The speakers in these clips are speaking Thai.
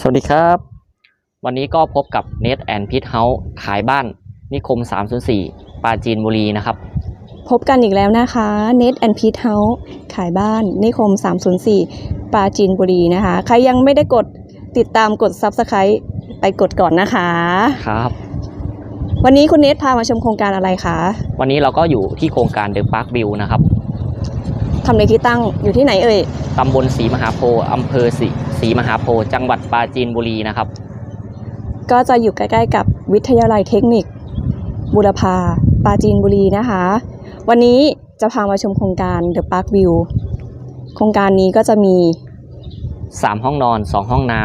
สวัสดีครับ วันนี้ก็พบกับเน t แอนพิทเฮาส์ขายบ้าน นิคม 304 ปราจีนบุรีนะครับ พบกันอีกแล้วนะคะ Net and Pete House ขายบ้าน นิคม 304 ปราจีนบุรีนะคะ ใครยังไม่ได้กดติดตามกด Subscribe ไปกดก่อนนะคะครับ วันนี้คุณเนทพามาชมโครงการอะไรคะ วันนี้เราก็อยู่ที่โครงการเดอะพาร์ควิวนะครับ ทำในที่ตั้งอยู่ที่ไหนเอ่ยตำบลศรีมหาโพธิ์อำเภอศรีศรีมหาโพธิ์จังหวัดปราจีนบุรีนะครับ ก็จะอยู่ใกล้ๆกับวิทยาลัยเทคนิค บุรพาปราจีนบุรีนะคะ วันนี้จะพามาชมโครงการ The Park View โครงการนี้ก็จะมี 3 ห้องนอน 2 ห้องน้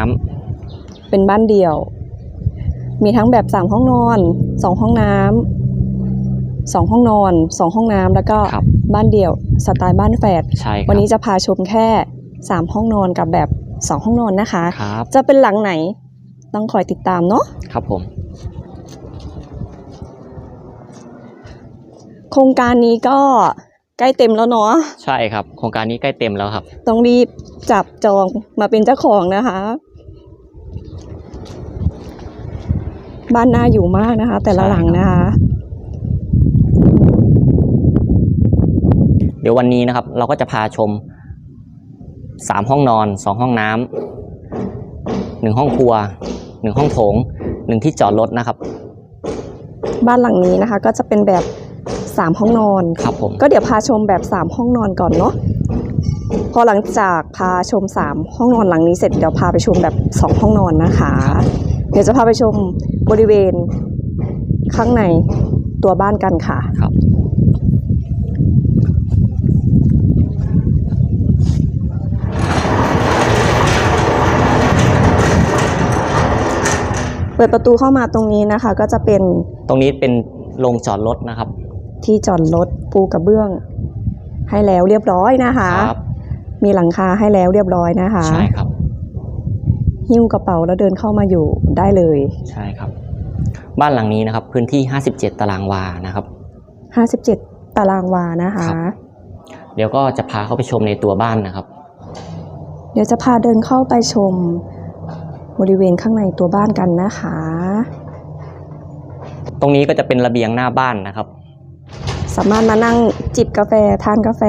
ำเป็นบ้านเดี่ยว มีทั้งแบบ 3 ห้องนอน 2 ห้องน้ำสองห้องนอน 2 ห้องน้ำแล้วก็ครับ บ้านเดี่ยว สไตล์บ้านแฝดใช่ครับวันนี้จะพาชมแค่ 3 ห้องนอนกับแบบ 2 ห้องนอนนะคะครับจะเป็นหลังไหนต้องคอยติดตามเนาะครับผม โครงการนี้ก็ใกล้เต็มแล้วเนาะใช่ครับ โครงการนี้ใกล้เต็มแล้วครับ ต้องรีบจับจองมาเป็นเจ้าของนะคะ บ้านน่าอยู่มากนะคะ แต่ละใช่หลังครับนะคะ ดี๋ยววันนี้นะครับ เราก็จะพาชม 3 ห้องนอน 2 ห้องน้ำหนึ่งห้องครัว 1 ห้องโถง 1 ที่จอดรถนะครับ บ้านหลังนี้นะคะ ก็จะเป็นแบบ 3 ห้องนอนครับผมก็เดี๋ยวพาชมแบบ 3 ห้องนอนก่อนเนาะพอหลังจากพาชม 3 ห้องนอนหลังนี้เสร็จเดี๋ยวพาไปชมแบบ 2 ห้องนอนนะคะเดี๋ยวจะพาไปชมบริเวณข้างในตัวบ้านกันค่ะครับ ปิดประตูเข้ามาตรงนี้นะคะ ก็จะเป็นตรงนี้เป็นโรงจอดรถนะครับ ที่จอดรถปูกระเบื้อง ให้แล้วเรียบร้อยนะคะครับ มีหลังคาให้แล้วเรียบร้อยนะคะใช่ครับ หิ้วกระเป๋าแล้วเดินเข้ามาอยู่ได้เลย ใช่ครับ บ้านหลังนี้นะครับ พื้นที่ 57 ตารางวานะครับ 57 ตารางวานะคะ ครับ เดี๋ยวก็จะพาเข้าไปชมในตัวบ้านนะครับ เดี๋ยวจะพาเดินเข้าไปชม บริเวณข้างในตัวบ้านกันนะคะ ตรงนี้ก็จะเป็นระเบียงหน้าบ้านนะครับ สามารถมานั่งจิบกาแฟทานกาแฟ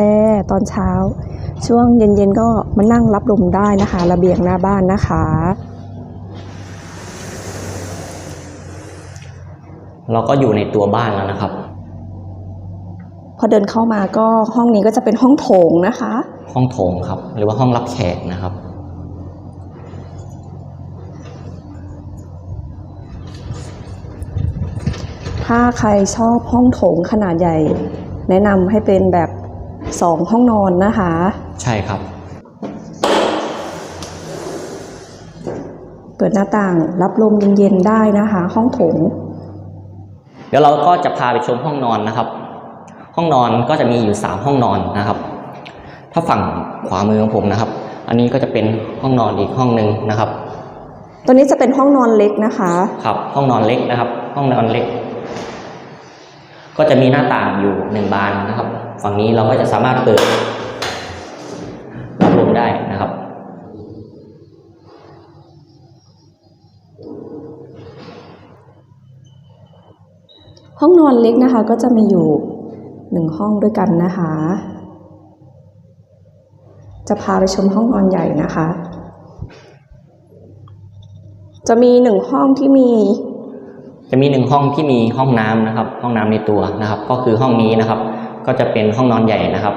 ตอนเช้า ช่วงเย็นๆก็มานั่งรับลมได้นะคะ ระเบียงหน้าบ้านนะคะ เราก็อยู่ในตัวบ้านแล้วนะครับ พอเดินเข้ามาก็ห้องนี้ก็จะเป็นห้องโถงนะคะ ห้องโถงครับ หรือว่าห้องรับแขกนะครับ ถ้าใครชอบห้องโถงขนาดใหญ่ แนะนำให้เป็นแบบ2ห้องนอนนะคะ ใช่ครับ เปิดหน้าต่างรับลมเย็นๆได้นะคะ ห้องโถง เดี๋ยวเราก็จะพาไปชมห้องนอนนะครับ ห้องนอนก็จะมีอยู่ 3 ห้องนอนนะครับ ถ้าฝั่งขวามือของผมนะครับ อันนี้ก็จะเป็นห้องนอนอีกห้องหนึ่งนะครับ ตัวนี้จะเป็นห้องนอนเล็กนะคะ ครับ ห้องนอนเล็กนะครับ ห้องนอนเล็ก ก็จะมีหน้าต่างอยู่หนึ่งบานนะครับ ฝั่งนี้เราก็จะสามารถเปิดรับลมได้นะครับ ห้องนอนเล็กนะคะ ก็จะมีอยู่หนึ่งห้องด้วยกันนะคะ จะพาไปชมห้องนอนใหญ่นะคะ จะมีหนึ่งห้องที่มี จะมีหนึ่งห้องที่มีห้องน้ำนะครับ ห้องน้ำในตัวนะครับ ก็คือห้องนี้นะครับ ก็จะเป็นห้องนอนใหญ่นะครับ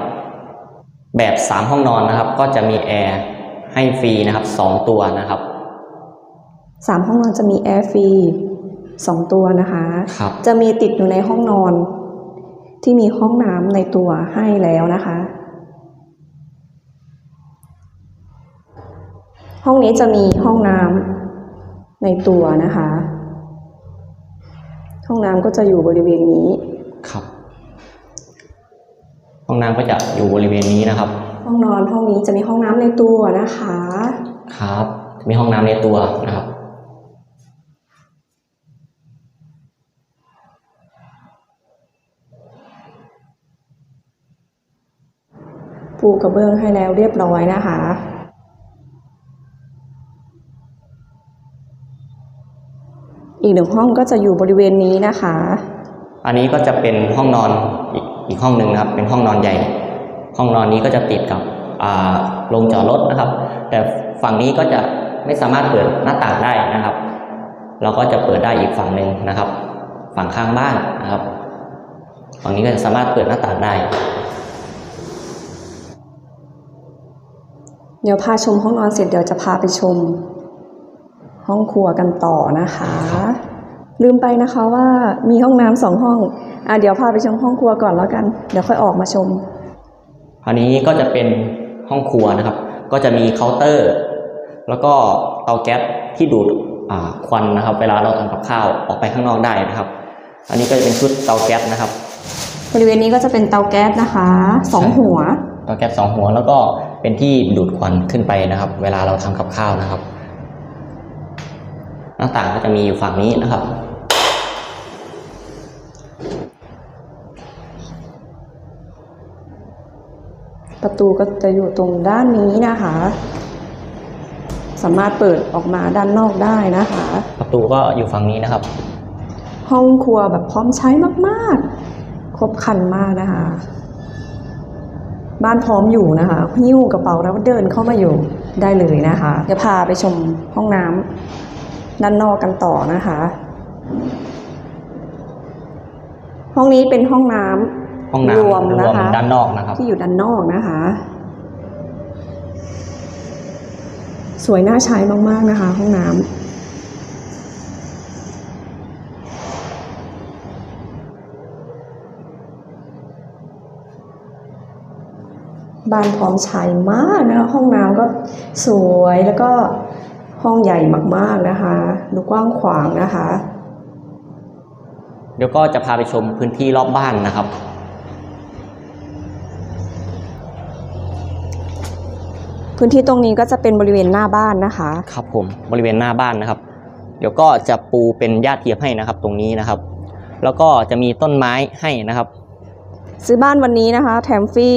แบบสามห้องนอนนะครับ ก็จะมีแอร์ให้ฟรีนะครับสองตัวนะครับสามห้องนอนจะมีแอร์ฟรีสองตัวนะคะครับจะมีติดอยู่ในห้องนอน ที่มีห้องน้ำในตัวให้แล้วนะคะ ห้องนี้จะมีห้องน้ำในตัวนะคะ ห้องน้ำก็จะอยู่บริเวณนี้ ครับ ห้องน้ำก็จะอยู่บริเวณนี้นะครับ ห้องนอนห้องนี้จะมีห้องน้ำในตัวนะคะ ครับมีห้องน้ำในตัวนะครับ ปูกระเบื้องให้แล้วเรียบร้อยนะคะ อีกหนึ่งห้องก็จะอยู่บริเวณนี้นะคะ อันนี้ก็จะเป็นห้องนอนอีกอีกห้องหนึ่งนะครับ เป็นห้องนอนใหญ่ ห้องนอนนี้ก็จะติดกับอ่าโรงจอดรถนะครับ แต่ฝั่งนี้ก็จะไม่สามารถเปิดหน้าต่างได้นะครับ เราก็จะเปิดได้อีกฝั่งหนึ่งนะครับ ฝั่งข้างบ้านนะครับ ฝั่งนี้ก็จะสามารถเปิดหน้าต่างได้ เดี๋ยวพาชมห้องนอนเสร็จเดี๋ยวจะพาไปชม ห้องครัวกันต่อนะคะ ลืมไปนะคะว่ามีห้องน้ำสองห้องอะเดี๋ยวพาไปชมห้องครัวก่อนแล้วกัน เดี๋ยวค่อยออกมาชม อันนี้ก็จะเป็นห้องครัวนะครับ ก็จะมีเคาน์เตอร์ แล้วก็เตาแก๊สที่ดูดอ่าควันนะครับ เวลาเราทำกับข้าวออกไปข้างนอกได้นะครับ อันนี้ก็จะเป็นชุดเตาแก๊สนะครับ บริเวณนี้ก็จะเป็นเตาแก๊สนะคะสองหัว เตาแก๊สสองหัวแล้วก็เป็นที่ดูดควันขึ้นไปนะครับ เวลาเราทำกับข้าวนะครับ หน้าต่างก็จะมีอยู่ฝั่งนี้นะครับ ประตูก็จะอยู่ตรงด้านนี้นะคะ สามารถเปิดออกมาด้านนอกได้นะคะ ประตูก็อยู่ฝั่งนี้นะครับ ห้องครัวแบบพร้อมใช้มากๆ ครบครันมากนะคะ บ้านพร้อมอยู่นะคะหิ้วกระเป๋าแล้วเดินเข้ามาอยู่ได้เลยนะคะเดี๋ยวพาไปชมห้องน้ำ ด้านนอกกันต่อนะคะ ห้องนี้เป็นห้องน้ำห้องน้ำรวมนะคะด้านนอกนะครับ ที่อยู่ด้านนอกนะคะ สวยน่าใช้มากๆนะคะ ห้องน้ำบ้านพร้อมใช้มากนะคะห้องน้ำก็สวยแล้วก็ ห้องใหญ่มากๆนะคะดูกว้างขวางนะคะ เดี๋ยวก็จะพาไปชมพื้นที่รอบบ้านนะครับพื้นที่ตรงนี้ก็จะเป็นบริเวณหน้าบ้านนะคะ ครับผมบริเวณหน้าบ้านนะครับ เดี๋ยวก็จะปูเป็นหญ้าเทียมให้นะครับ ตรงนี้นะครับ แล้วก็จะมีต้นไม้ให้นะครับ ซื้อบ้านวันนี้นะคะ แถมฟรี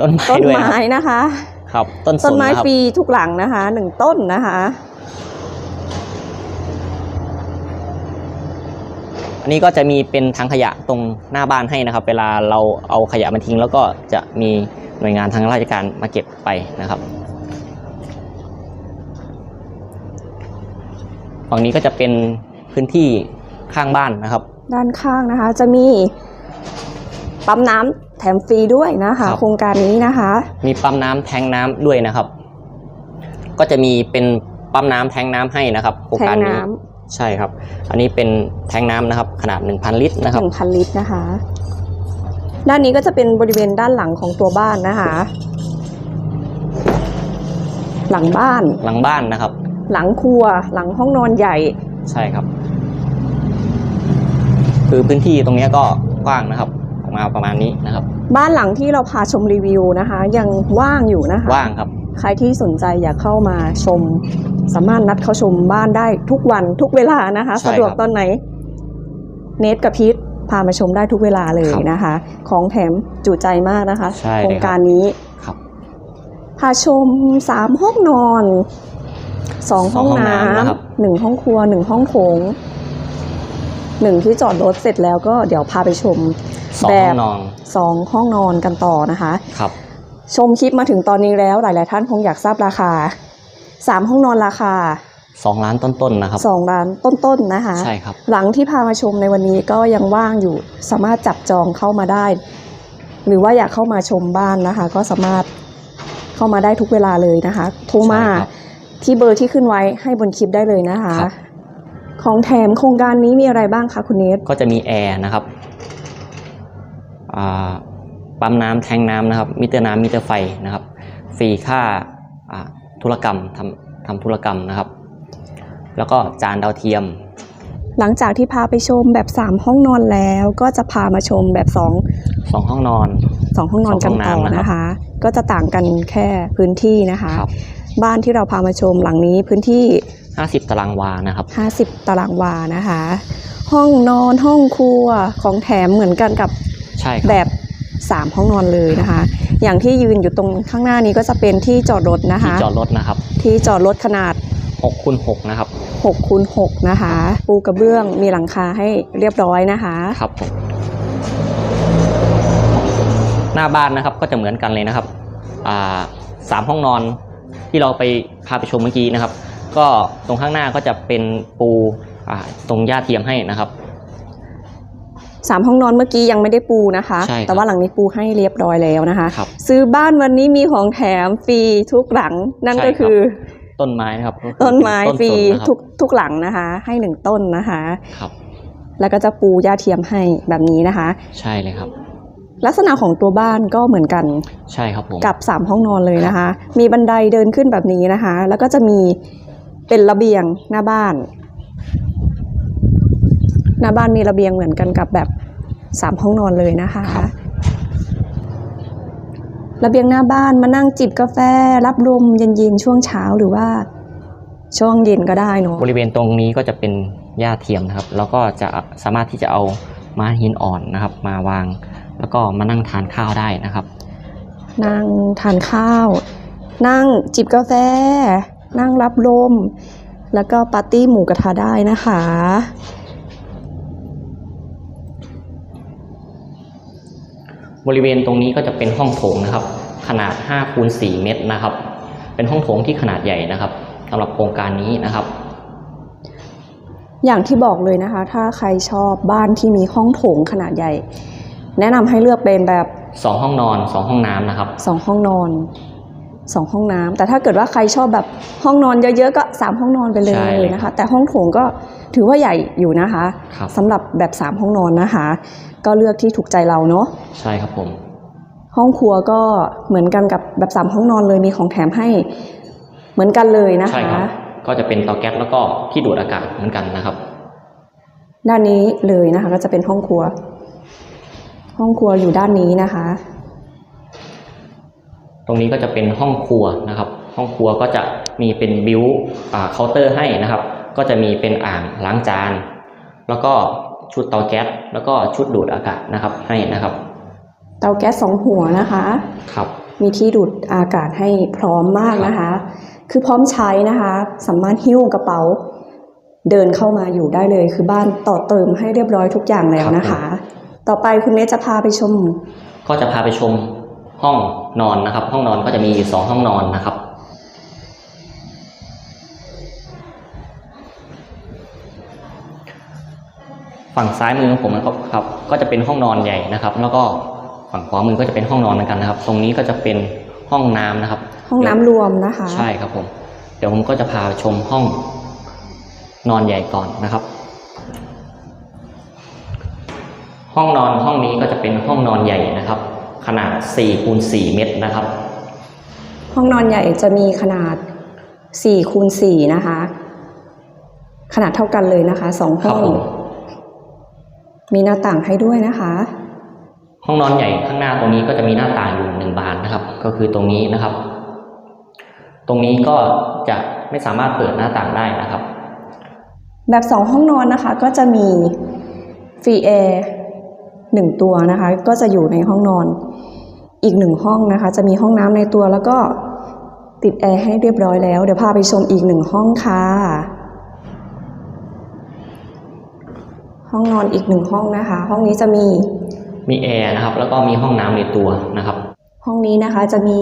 ต้นไม้ต้นด้วยไม้นะครับนะคะ ครับต้นสต้นนไม้นะครับฟรีทุกหลังนะคะหนึ่งต้นนะคะ อันนี้ก็จะมีเป็นทางขยะตรงหน้าบ้านให้นะครับ เวลาเราเอาขยะมาทิ้ง แล้วก็จะมีหน่วยงานทางราชการมาเก็บไปนะครับฝั่งนี้ก็จะเป็นพื้นที่ข้างบ้านนะครับ ด้านข้างนะคะจะมีปั๊มน้ำแถมฟรีด้วยนะคะครับโครงการนี้นะคะ มีปั๊มน้ำแทงน้ำด้วยนะครับ ก็จะมีเป็นปั๊มน้ำแทงน้ำให้นะครับ โครงแทการงนี้น้ ใช่ครับ อันนี้เป็นแทงน้ำนะครับ ขนาด 1,000 ลิตรนะำคหรับนึ่งพันลิตรนะคะ ด้านนี้ก็จะเป็นบริเวณด้านหลังของตัวบ้านนะคะ หลังบ้าน หลังบ้านนะครับ หลังครัว หลังห้องนอนใหญ่ ใช่ครับ คือพื้นที่ตรงเนี้ยก็กว้างนะครับ ออกมาประมาณนี้นะครับ บ้านหลังที่เราพาชมรีวิวนะคะ ยังว่างอยู่นะคะ ว่างครับ ใครที่สนใจอยากเข้ามาชม สามารถนัดเข้าชมบ้านได้ทุกวันทุกเวลานะคะ ใช่สะดวกครับตอนไหน เนทกับพีทพามาชมได้ทุกเวลาเลยนะคะ ของแถมจุใจมากนะคะ ใช่โครเลงยคการับรนี้ครับ พาชมสามห้องนอนสองห้องน้นะครับำหนึ่งห้องครัวหนึ่งห้องโถงหนึ่งที่จอดรถเสร็จแล้วก็เดี๋ยวพาไปชมสองแบห้อบงนอนสองห้องนอนกันต่อนะคะ ครับ ชมคลิปมาถึงตอนนี้แล้วหลาย ๆ ท่านคงอยากทราบราคา สามห้องนอนราคาสองล้านต้นๆนะครับ สองล้านต้นๆนะคะ ใช่ครับ หลังที่พามาชมในวันนี้ก็ยังว่างอยู่สามารถจับจองเข้ามาได้ หรือว่าอยากเข้ามาชมบ้านนะคะ ก็สามารถเข้ามาได้ทุกเวลาเลยนะคะ โทรมาใช่ครับที่เบอร์ที่ขึ้นไว้ให้บนคลิปได้เลยนะคะ ครับ ของแถมโครงการนี้มีอะไรบ้างคะคุณเนทก็จะมีแอร์นะครับอ่าปั๊มน้ำแทงน้ำนะครับ มิเตอร์น้ำมิเตอร์ไฟนะครับ ฟรีค่าอ่า ธุรกรรมทำทำธุรกรรมนะครับ แล้วก็จานดาวเทียม หลังจากที่พาไปชมแบบ 3 ห้องนอนแล้ว ก็จะพามาชมแบบ2สองห้องนอนสองห้องนอนกันต่อสองห้องน้ำนะครับนะคะ ก็จะต่างกันแค่พื้นที่นะคะครับบ้านที่เราพามาชมหลังนี้พื้นที่ 50 ตารางวานะครับ 50 ตารางวานะคะ ห้องนอนห้องครัวของแถมเหมือนกันกับใช่ครับแบบ 3 ห้องนอนเลยนะคะ อย่างที่ยืนอยู่ตรงข้างหน้านี้ก็จะเป็นที่จอดรถนะที่คะจอดรถนะครับ ที่จอดรถขนาด6คูณ6นะครับ6คูณ6นะคะ ปูกระเบื้องมีหลังคาให้เรียบร้อยนะคะครับผมหน้าบ้านนะครับก็จะเหมือนกันเลยนะครับอ่าสามห้องนอนที่เราไปพาไปชมเมื่อกี้นะครับ ก็ตรงข้างหน้าก็จะเป็นปูอ่าตรงหญ้าเทียมให้นะครับ สามห้องนอนเมื่อกี้ยังไม่ได้ปูนะคะ ใช่ครับแต่ว่าหลังนี้ปูให้เรียบร้อยแล้วนะคะ ครับซื้อบ้านวันนี้มีของแถมฟรีทุกหลัง นั่นใช่ก็ครับ คือต้นไม้นะครับก็คือต้นไม้ฟรีต้นสนนะครับทุกทุกหลังนะคะ ให้หนึ่งต้นนะคะ ครับ แล้วก็จะปูหญ้าเทียมให้แบบนี้นะคะ ใช่เลยครับ ลักษณะของตัวบ้านก็เหมือนกันใช่ครับผม กับสามห้องนอนเลยนะคะ มีบันไดเดินขึ้นแบบนี้นะคะ แล้วก็จะมีเป็นระเบียงหน้าบ้าน หน้าบ้านมีระเบียงเหมือนกันกับแบบสามห้องนอนเลยนะคะ ระเบียงหน้าบ้านมานั่งจิบกาแฟ รับลมเย็นๆช่วงเช้าหรือว่าช่วงเย็นก็ได้เนอะบริเวณตรงนี้ก็จะเป็นหญ้าเทียมนะครับแล้วก็จะสามารถที่จะเอาม้าหินอ่อนนะครับ มาวาง แล้วก็มานั่งทานข้าวได้นะครับ นั่งทานข้าว นั่งจิบกาแฟ นั่งรับลม แล้วก็ปาร์ตี้หมูกระทะได้นะคะ บริเวณตรงนี้ก็จะเป็นห้องโถงนะครับ ขนาด5คูณ4เมตรนะครับ เป็นห้องโถงที่ขนาดใหญ่นะครับสำหรับโครงการนี้นะครับ อย่างที่บอกเลยนะคะ ถ้าใครชอบบ้านที่มีห้องโถงขนาดใหญ่ แนะนำให้เลือกเป็นแบบ 2 ห้องนอน 2 ห้องน้ำนะครับ 2 ห้องนอน 2ห้องน้ำแต่ถ้าเกิดว่าใครชอบแบบห้องนอนเยอะๆก็3ห้องนอนไปเลใช่ยเลยนะคะ แต่ห้องโถงก็ถือว่าใหญ่อยู่นะคะครับสำหรับแบบ3ห้องนอนนะคะ ก็เลือกที่ถูกใจเราเนาะใช่ครับผม ห้องครัวก็เหมือนกันกับแบบสามห้องนอนเลยมีของแถมให้เหมือนกันเลยนะใช่คะครับก็จะเป็นเตาแก๊สแล้วก็ที่ดูดอากาศเหมือนกันนะครับ ด้านนี้เลยนะคะ ก็จะเป็นห้องครัว ห้องครัวอยู่ด้านนี้นะคะ ตรงนี้ก็จะเป็นห้องครัวนะครับ ห้องครัวก็จะมีเป็นบิวเคาน์เตอร์ให้นะครับ ก็จะมีเป็นอ่างล้างจาน แล้วก็ชุดเตาแก๊สแล้วก็ชุดดูดอากาศนะครับให้นะครับ เตาแก๊สสองหัวนะคะครับมีที่ดูดอากาศให้พร้อมมากนะคะ คือพร้อมใช้นะคะ สามารถหิ้วกระเป๋า เดินเข้ามาอยู่ได้เลย คือบ้านต่อเติมให้เรียบร้อยทุกอย่างแล้วนะคะ ต่อไปคุณเนทจะพาไปชม ก็จะพาไปชม ห้องนอนนะครับ ห้องนอนก็จะมีอยู่สองห้องนอนนะครับ ฝั่งซ้ายมือของผมนะครับครับ ก็จะเป็นห้องนอนใหญ่นะครับ แล้วก็ฝั่งขวามือก็จะเป็นห้องนอนเหมือนกันนะครับ ตรงนี้ก็จะเป็นห้องน้ำนะครับ ห้องน้ำรวมนะคะ ใช่ครับผม เดี๋ยวผมก็จะพาไปชมห้องนอนใหญ่ก่อนนะครับ ห้องนอนห้องนี้ก็จะเป็นห้องนอนใหญ่นะครับ ขนาด4คูณ4เมตรนะครับ ห้องนอนใหญ่จะมีขนาด4คูณ4นะคะ ขนาดเท่ากันเลยนะคะสองครัห้บองผมมีหน้าต่างให้ด้วยนะคะ ห้องนอนใหญ่ข้างหน้าตรงนี้ก็จะมีหน้าต่างอยู่หนึ่งบานนะครับ ก็คือตรงนี้นะครับ ตรงนี้ก็จะไม่สามารถเปิดหน้าต่างได้นะครับ แบบสองห้องนอนนะคะ ก็จะมีฟรีแอร์ หนึ่งตัวนะคะ ก็จะอยู่ในห้องนอนอีกหนึ่งห้องนะคะ จะมีห้องน้ำในตัวแล้วก็ติดแอร์ให้เรียบร้อยแล้ว เดี๋ยวพาไปชมอีกหนึ่งห้องค่ะ ห้องนอนอีกหนึ่งห้องนะคะ ห้องนี้จะมีมีแอร์นะครับ แล้วก็มีห้องน้ำในตัวนะครับ ห้องนี้นะคะจะมี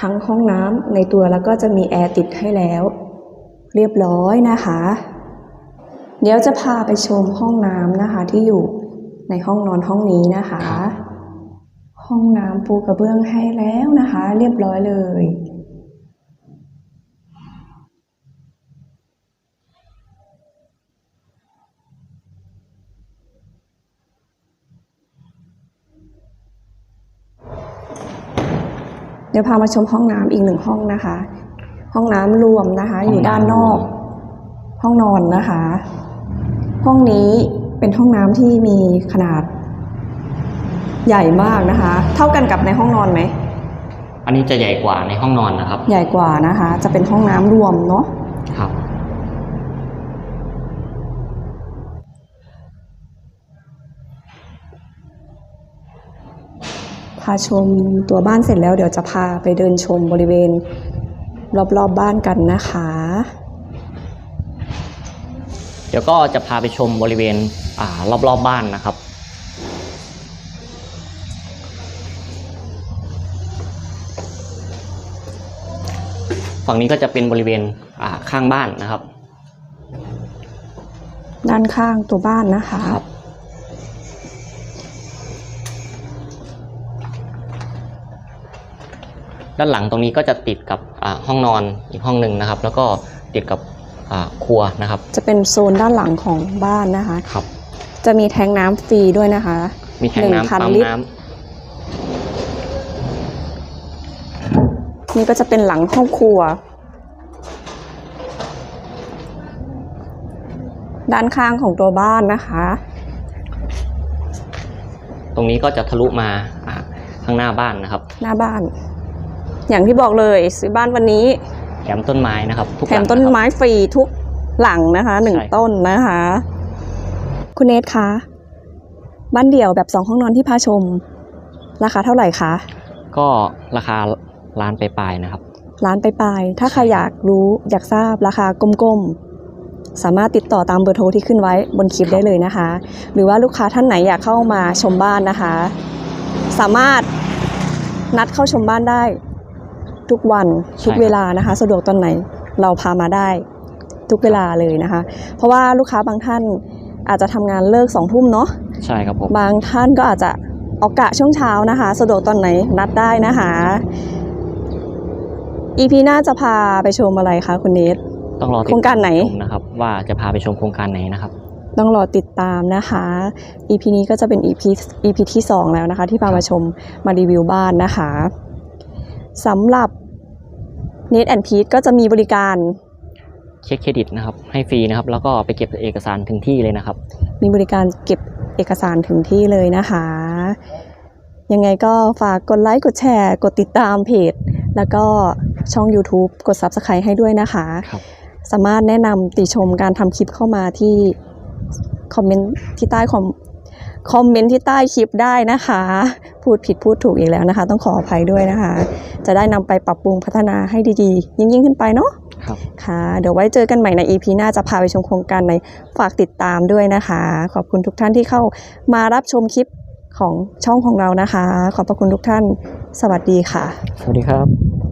ทั้งห้องน้ำในตัวแล้วก็จะมีแอร์ติดให้แล้ว เรียบร้อยนะคะ เดี๋ยวจะพาไปชมห้องน้ำนะคะที่อยู่ ในห้องนอนห้องนี้นะคะ ห้องน้ำปูกระเบื้องให้แล้วนะคะ เรียบร้อยเลย เดี๋ยวพามาชมห้องน้ำอีกหนึ่งห้องนะคะ ห้องน้ำรวมนะคะ อยู่ด้านนอก ห้องนอนนะคะ ห้องนี้ เป็นห้องน้ำที่มีขนาดใหญ่มากนะคะ เท่ากันกับในห้องนอนไหม อันนี้จะใหญ่กว่าในห้องนอนนะครับ ใหญ่กว่านะคะ จะเป็นห้องน้ำรวมเนาะครับ พาชมตัวบ้านเสร็จแล้วเดี๋ยวจะพาไปเดินชมบริเวณ รอบๆบบ้านกันนะคะ เดี๋ยวก็จะพาไปชมบริเวณอ่า รอบๆบบ้านนะครับ ฝั่งนี้ก็จะเป็นบริเวณอ่าข้างบ้านนะครับ ด้านข้างตัวบ้านนะคะครับด้านหลังตรงนี้ก็จะติดกับอ่าห้องนอนอีกห้องหนึ่งนะครับ แล้วก็ติดกับอ่าครัวนะครับ จะเป็นโซนด้านหลังของบ้านนะคะครับ จะมีแทงน้ำฟรีด้วยนะคะมีแทงน้ำ1,000ปั๊มลิตรน้ำนี่ก็จะเป็นหลังห้องครัว ด้านข้างของตัวบ้านนะคะ ตรงนี้ก็จะทะลุมาอ่าข้างหน้าบ้านนะครับ หน้าบ้าน อย่างที่บอกเลยซื้อบ้านวันนี้แถมต้นไม้นะครับทุกแถหลัมงต้นนะครับไม้ฟรีทุกหลังนะคะหนึ่งใช่ต้นนะคะ คุณเนทคะ บ้านเดี่ยวแบบสองห้องนอนที่พาชม ราคาเท่าไหร่คะ ก็ราคาล้านไปลายๆนะครับร้านไปลายๆถ้าใครอยากรู้อยากทราบราคากลมๆ สามารถติดต่อตามเบอร์โทรที่ขึ้นไว้บนคลิปได้เลยนะคะ หรือว่าลูกค้าท่านไหนอยากเข้ามาชมบ้านนะคะ สามารถนัดเข้าชมบ้านได้ ทุกวันใช่ทุกเวลานะคะ สะดวกตอนไหนเราพามาได้ทุกเวลาเลยนะคะ เพราะว่าลูกค้าบางท่าน อาจจะทำงานเลิกสองทุ่มเนาะใช่ครับผมบางท่านก็อาจจะเอากะช่วงเช้านะคะ สะดวกตอนไหนนัดได้นะคะ EP หน้าจะพาไปชมอะไรคะคุณเนทต้องรอติดโครงการไหนชมนะครับ ว่าจะพาไปชมโครงการไหนนะครับ ต้องรอติดตามนะคะ EP นี้ก็จะเป็น EP EP ที่ 2 แล้วนะคะ ที่พามาชมมารีวิวบ้านนะคะสำหรับ Net and Pete ก็จะมีบริการ เช็คเครดิตนะครับ ให้ฟรีนะครับ แล้วก็ไปเก็บเอกสารถึงที่เลยนะครับ มีบริการเก็บเอกสารถึงที่เลยนะคะ ยังไงก็ฝากกดไลค์กดแชร์ กดติดตามเพจ แล้วก็ช่อง YouTube กด Subscribe ให้ด้วยนะคะ ครับสามารถแนะนำติชมการทำคลิปเข้ามาที่คอมเมนต์ที่ใต้คอม คอมเมนต์ที่ใต้คลิปได้นะคะ พูดผิดพูดถูกอีกแล้วนะคะ ต้องขออภัยด้วยนะคะ จะได้นำไปปรับปรุงพัฒนาให้ดีๆ ยิ่งยิ่งๆขึ้นไปเนาะครับค่ะ เดี๋ยวไว้เจอกันใหม่ใน EP หน้าจะพาไปชมโครงการในฝากติดตามด้วยนะคะ ขอบคุณทุกท่านที่เข้ามารับชมคลิปของช่องของเรานะคะ ขอบพระคุณทุกท่าน สวัสดีค่ะ สวัสดีครับ